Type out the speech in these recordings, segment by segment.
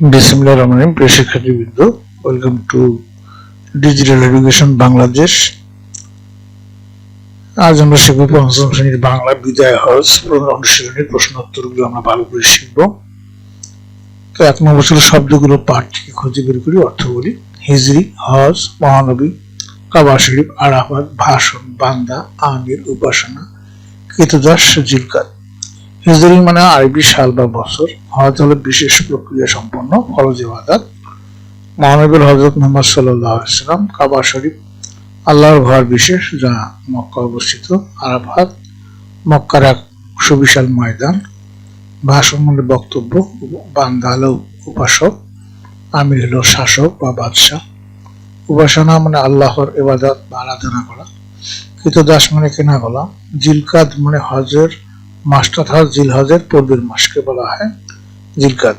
বিসমিল্লাহ রহমান রহিম। প্রিয় শিক্ষার্থীবৃন্দ welcome to digital education Bangladesh আজ আমরা শিখব পঞ্চম শ্রেণির বাংলা বিদায় হজ অনুশীলনের প্রশ্ন উত্তরগুলো আমরা ভালো করে শিখব। তো এক নম্বর ছিল শব্দগুলো পাঠ থেকে খুঁজে বের করি, অর্থ বলি। হিজরি, হজ, মহানবী, কাবা, শরীফ, আরাফাত, ভাষণ, বান্দা, আমির, উপাসনা, কৃতদাস, জিলকাত। হিজরি মানে আরবি সাল বা বছর। হজ হলো বিশেষ প্রক্রিয়া সম্পন্ন ফরজ ইবাদত। মহানবীর হজরত মোহাম্মদ সাল্লাম কাবা শরীফ, আল্লাহর ঘর বিশেষ, যা মক্কা অবস্থিত, আরাফাত, মক্কার এক সুবিশাল ময়দান। ভাষণ মানে বক্তব্য বান্দা হলো উপাসক, আমির হলো শাসক বা বাদশাহ। উপাসনা মানে আল্লাহর ইবাদত বা আরাধনা করা। কৃতদাস মানে কেনা গলা। জিলকাদ মানে হজের মাসটা হজ জিল হজের পূর্বের মাসকে বলা হয় জিলকাদ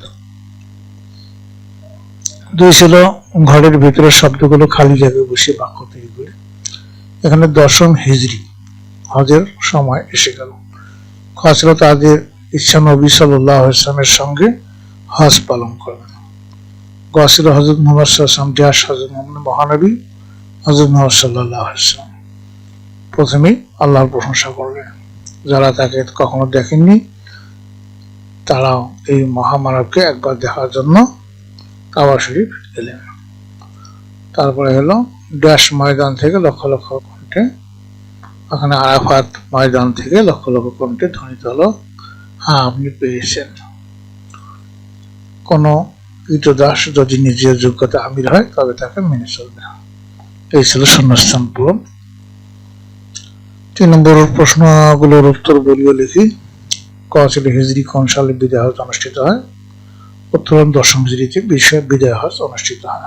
দুই ছিল ঘরের ভিতরে শব্দগুলো খালি জায়গায় বসে বাক্য তৈরি করে। এখানে দশম হিজড়ি হজের সময় এসে গেল। খ তাদের ইচ্ছা নবী সাল্লাহ ইসলামের সঙ্গে হজ পালন করবেন গ হজরত মোহাম্মদ সাল্লাম ডিয়াস হজরত মোহাম্মদ মহানবী হজরত মোহাম্মদ সাল্লাহ ইসলাম প্রথমেই আল্লাহর প্রশংসা করলেন। যারা তাকে কখনো দেখেননি, তারাও এই মহামানবকে একবার দেখার জন্য কাবা শরীফ এলেন। তারপরে হলো ড্যাশ ময়দান থেকে লক্ষ লক্ষ কণ্ঠে, ওখানে আরাফাত ময়দান থেকে লক্ষ লক্ষ কণ্ঠে ধ্বনিত হলো হ্যাঁ আপনি পেয়েছেন। কোনো কৃতদাস যদি নিজের যোগ্যতা আমির হয়, তবে তাকে মেনে চলবে। এই ছিল শূন্যস্থান পূরণ। তিন নম্বর প্রশ্নগুলোর উত্তর বলিও লিখি। ক হিজড়ি কোন সালে বিদায় হজ অনুষ্ঠিত হয়? উত্তর দশম হিজড়িতে বিষয় বিদায় হজ অনুষ্ঠিত হয়।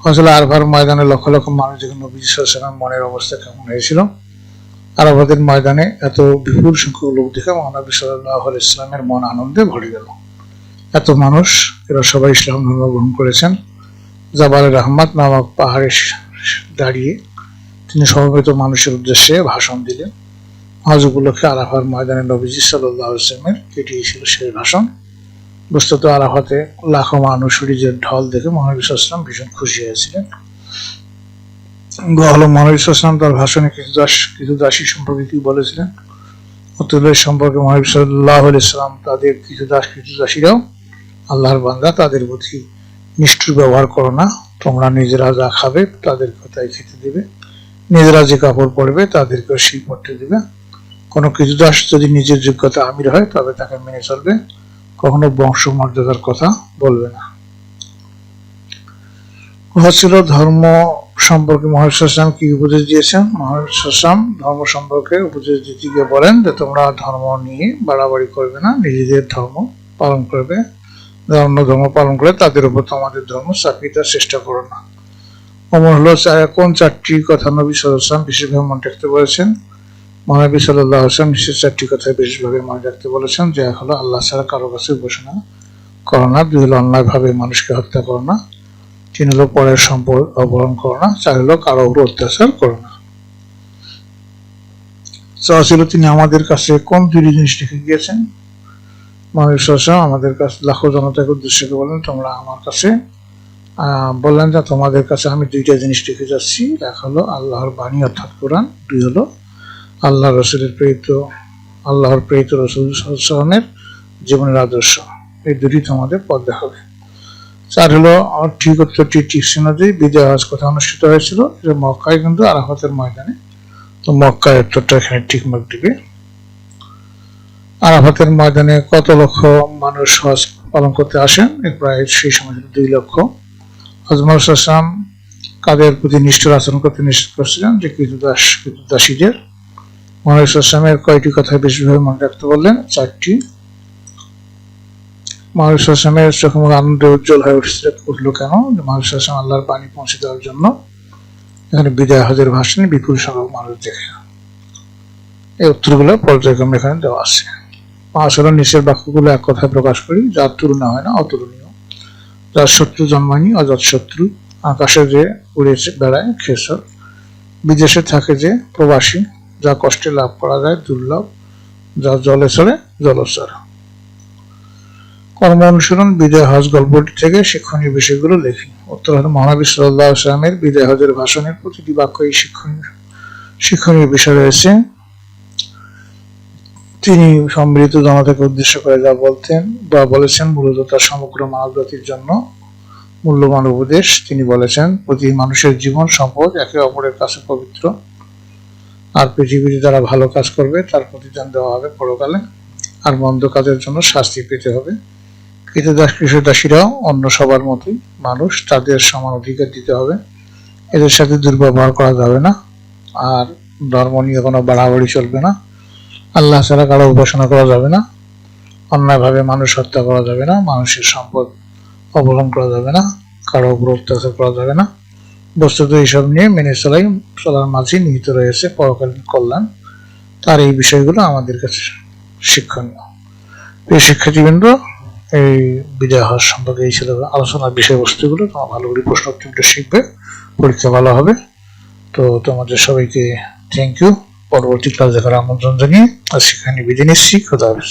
ক আরভার ময়দানে লক্ষ লক্ষ মানুষ যেখানে নবী সাল্লামের মনের অবস্থা কেমন হয়েছিল? আরবাদের ময়দানে এত বিপুল সংখ্যক লোক দেখে মহানবী সাল্লাহ ইসলামের মন আনন্দে ভরে গেল। এত মানুষ, এরা সবাই ইসলাম ধর্ম গ্রহণ করেছেন। জাবাল রহমাত নামক পাহাড়ে দাঁড়িয়ে তিনি সমবেত মানুষের উদ্দেশ্যে ভাষণ দিলেন। হজ উপলক্ষে আরাফার ময়দানে নবীজি সাল্লাহ ইসলামের এটি ছিল সেই ভাষণ। বস্তুত আরাফাতে লাখো মানুষ সূর্যের ঢল দেখে মহানবী ইসলাম ভীষণ খুশি হয়েছিলেন। হলো মহানবী ইসলাম তার ভাষণে কিছু দাস, কিছু দাসী সম্পর্কে কি বলেছিলেন? অতুলের সম্পর্কে মহানবী সাল্লাহ ইসলাম তাদের কিছু দাস, কিছু দাসীরাও আল্লাহর বান্দা, তাদের প্রতি নিষ্ঠুর ব্যবহার করো না, তোমরা নিজেরা যা খাবে তাদের কথাই খেতে দিবে। নিজেরা যে কাপড় পরবে তাদেরকে সেই পড়তে দিবে। কোনো কিছু দাস যদি নিজের যোগ্যতা আমির হয়, তবে তাকে মেনে চলবে। কখনো বংশ মর্যাদার কথা বলবে না। ছিল ধর্ম সম্পর্কে মহেশ্বর কি উপদেশ দিয়েছেন? মহেশ্বর ধর্ম সম্পর্কে উপদেশ দিতে গিয়ে বলেন যে, তোমরা ধর্ম নিয়ে বাড়াবাড়ি করবে না, নিজেদের ধর্ম পালন করবে। অন্য ধর্ম পালন করে তাদের উপর তোমাদের ধর্ম চাপিয়ে চেষ্টা করো না। অমর হলো কোন চারটি কথা নবী সাল্লাম বিশেষভাবে মনে রাখতে বলেছেন? মহানবী সাল্লাহ আসলাম বিশেষ চারটি কথা বিশেষভাবে মনে রাখতে বলেছেন, যে হলো আল্লাহ ছাড়া কারও কাছে উপাসনা করো না, দুই হলো অন্যায়ভাবে মানুষকে হত্যা করো না, তিন হলো পরের সম্পদ অবলম্বন করো না, চার হলো কারও উপর অত্যাচার করো না। ছিল তিনি আমাদের কাছে কোন দুটি জিনিস রেখে গিয়েছেন? মহানবী সাল্লাম আমাদের কাছে লাখো জনতাকে উদ্দেশ্য করে বলেন, তোমরা আমার কাছে বললেন যে তোমাদের কাছে আমি দুইটা জিনিস রেখে যাচ্ছি। এক হলো আল্লাহর বাণী, অর্থাৎ কোরআন। দুই হলো আল্লাহ রসুলের প্রেরিত, আল্লাহর প্রেরিত রসুল জীবনের আদর্শ। এই দুটি তোমাদের পথ দেখাবে চার হলো ঠিক উত্তরটি টিকসি অনুযায়ী বিজয় হজ কথা অনুষ্ঠিত হয়েছিল। এটা মক্কায় কিন্তু আরাফাতের ময়দানে। তো মক্কায় উত্তরটা এখানে ঠিকমাক দিবে। আরাফাতের ময়দানে কত লক্ষ মানুষ হজ পালন করতে আসেন? প্রায় সেই সময় দুই লক্ষ। হজমল আসলাম কাদের প্রতি নিষ্ঠুর আচরণ করতে নিষেধ করছিলেন যে কৃতদাস কৃতদাসীদের মহানবী আসলামের কয়টি কথা বেশিভাবে মনে রাখতে বললেন? চারটি। মহানবী আসলামের চোখে আনন্দে উজ্জ্বল হয়ে উঠছিল উঠল কেন? মহানবী আসলাম আল্লাহর পানি পৌঁছে দেওয়ার জন্য এখানে বিদায় হজের ভাষণে বিপুল সংখ্যক মানুষ দেখে এই উত্তরগুলো পর্যায়ক্রমে এখানে দেওয়া আছে। হলো নিচের বাক্যগুলো এক কথায় প্রকাশ করি যার তুলনা হয় না, অতুলনীয়। যার শত্রু জন্মায়নি, অজাত শত্রু। আকাশে যে উড়ে বেড়ায় খেসর। বিদেশে থাকে যে প্রবাসী, যা কষ্টে লাভ করা যায়, দুর্লভ, যা জলে চলে জলচর কর্ম অনুসরণ বিদায় হজ গল্পটি থেকে শিক্ষণীয় বিষয়গুলো লেখি। উত্তর হল মহানবী সাল্লাহ আসলামের বিদায় হজের ভাষণের প্রতিটি বাক্যই শিক্ষণীয় শিক্ষণীয় বিষয় রয়েছে। তিনি সম্মিলিত জনতাকে উদ্দেশ্য করে যা বলতেন বা বলেছেন মূলত তার সমগ্র মানব জাতির জন্য মূল্যবান উপদেশ। তিনি বলেছেন, প্রতি মানুষের জীবন সম্পদ একে অপরের কাছে পবিত্র। আর পৃথিবীতে যারা ভালো কাজ করবে, তার প্রতিদান দেওয়া হবে পরকালে। আর মন্দ কাজের জন্য শাস্তি পেতে হবে। কৃতদাস কৃষদাসীরাও অন্য সবার মতোই মানুষ। তাদের সমান অধিকার দিতে হবে। এদের সাথে দুর্ব্যবহার করা যাবে না। আর ধর্ম নিয়ে কোনো বাড়াবাড়ি চলবে না। আল্লাহ ছাড়া কারও উপাসনা করা যাবে না। অন্যায়ভাবে মানুষ হত্যা করা যাবে না, মানুষের সম্পদ অবলম্বন করা যাবে না, কারও উপর অত্যাচার করা যাবে না। বস্তুত এইসব নিয়ে মেনে চলাই, চলার মাঝে নিহিত রয়েছে পরকালীন কল্যাণ। তার এই বিষয়গুলো আমাদের কাছে শিক্ষণীয়। প্রিয় শিক্ষার্থীবৃন্দ, এই বিদায় হওয়ার সম্পর্কে এই ছিল আলোচনার বিষয়বস্তুগুলো। তোমার ভালো করে প্রশ্ন উত্তরটা শিখবে, পরীক্ষা ভালো হবে। তো তোমাদের সবাইকে থ্যাংক ইউ পরবর্তী ক্লাস দেখার আমন্ত্রণ জানিয়ে আর সেখানে বিদায় খোদা হাফেজ।